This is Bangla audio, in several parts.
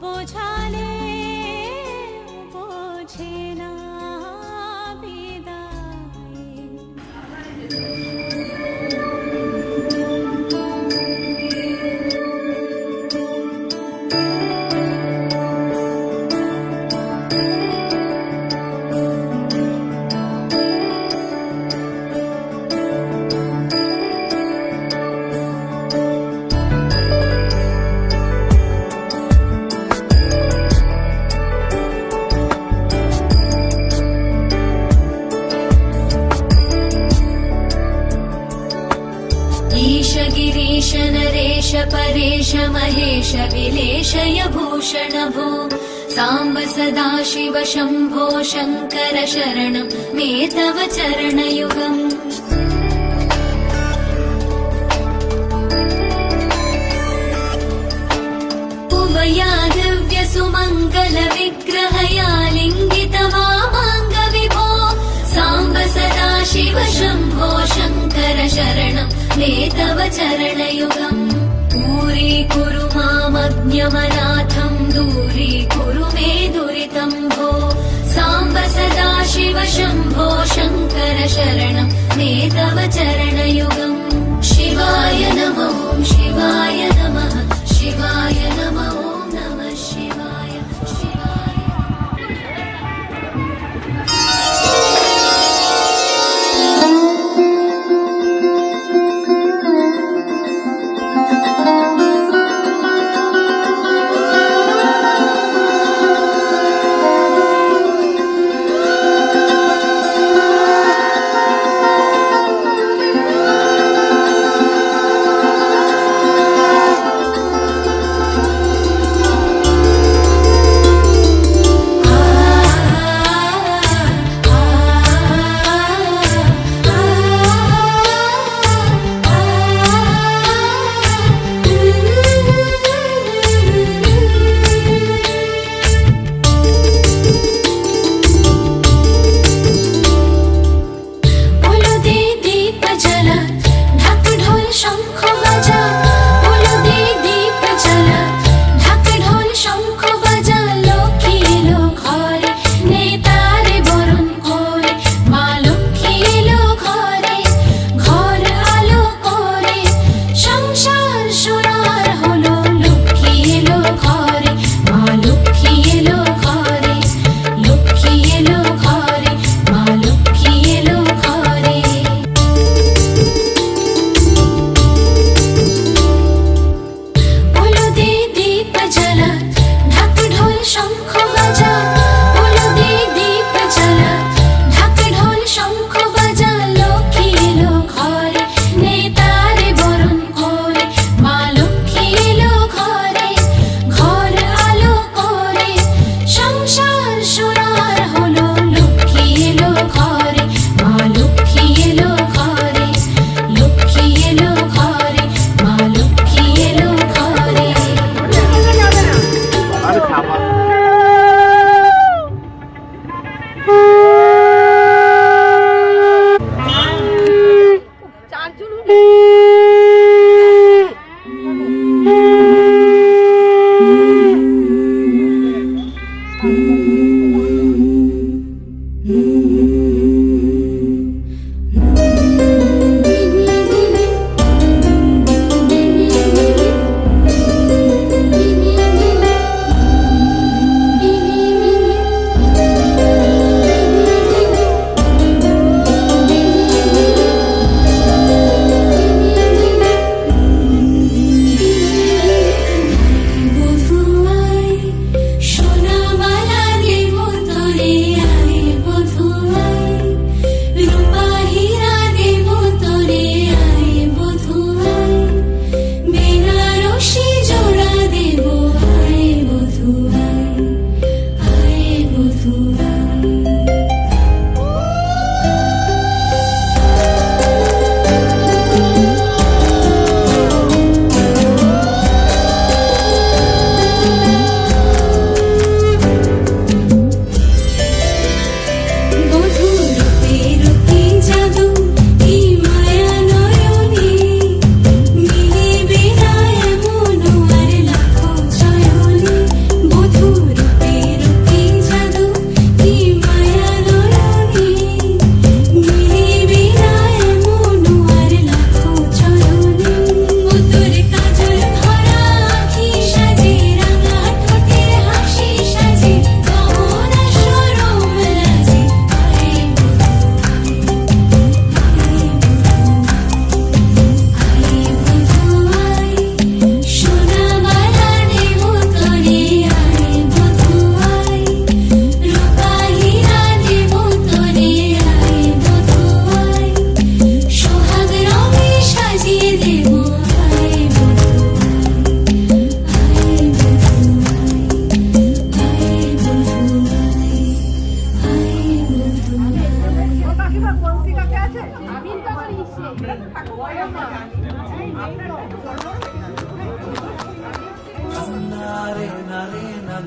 বোঝা महेश विलेशय भूषण भो साम्ब सदा शिव शम्भो शङ्कर शरणं। मे तव चरणयुगम्। उमया दिव्यसुमङ्गल विग्रहया लिङ्गितवामाङ्ग विभो साम्ब सदा शिव शम्भो शङ्कर शरणं। मे तव चरणयुगम् दूरीकुरु मामज्ञमनाथं दूरीकुरु मे दुरितं भो साम्ब सदा शिव शम्भो शङ्कर शरणं मे तव चरणयुगम् शिवाय नमो शिवाय नमः शिवाय नमः Ih!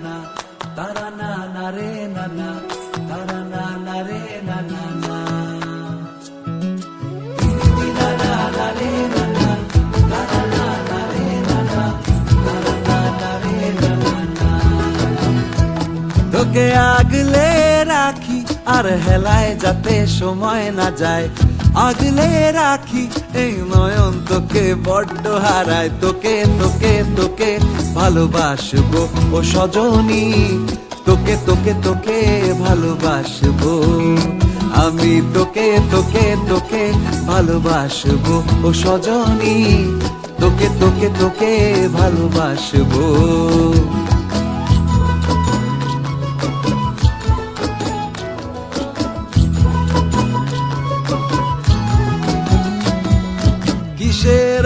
না তারা না না রে না না তারা না না রে না না না না না না রে না না তারা না না রে না না তারা না না রে না না না তোকে আগলে রাখি, আর হেলায় যাতে সময় না যায়। আগলে রাখি এই নয়ন তোকে, বড্ড হারায় তোকে তোকে তোকে ভালোবাসবো। ও সজনী, তোকে তোকে তোকে ভালোবাসবো। আমি তোকে তোকে তোকে ভালোবাসবো। ও সজনী, তোকে তোকে তোকে ভালোবাসবো।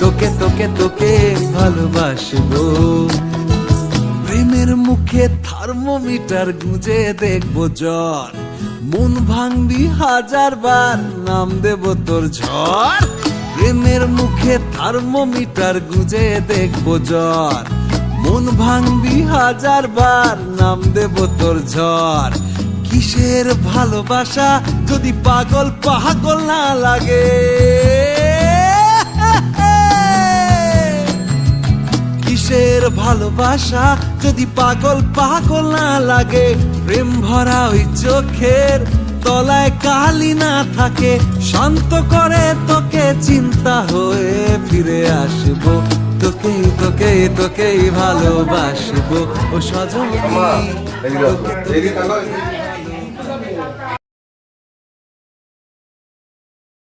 তোকে তোকে তোকে ভালোবাসবো। প্রেমের মুখে থার্মোমিটার গুঁজে দেখব জ্বর। মন ভাঙবি হাজার বার, নাম দেব তোর ঝড়। প্রেমের মুখে থার্মোমিটার গুঁজে দেখব জ্বর। মন ভাঙবি হাজার বার, নাম দেব তোর ঝড়। কিসের ভালোবাসা যদি পাগল পাগল না লাগে? কিসের ভালোবাসা যদি পাগল পাগল না লাগে প্রেম ভরা ওই চোখের তলায় কালি না থাকে শান্ত করে তোকে চিন্তা হয়ে ফিরে আসব। তোকে তোকে তোকেই ভালোবাসবো। ও সজনী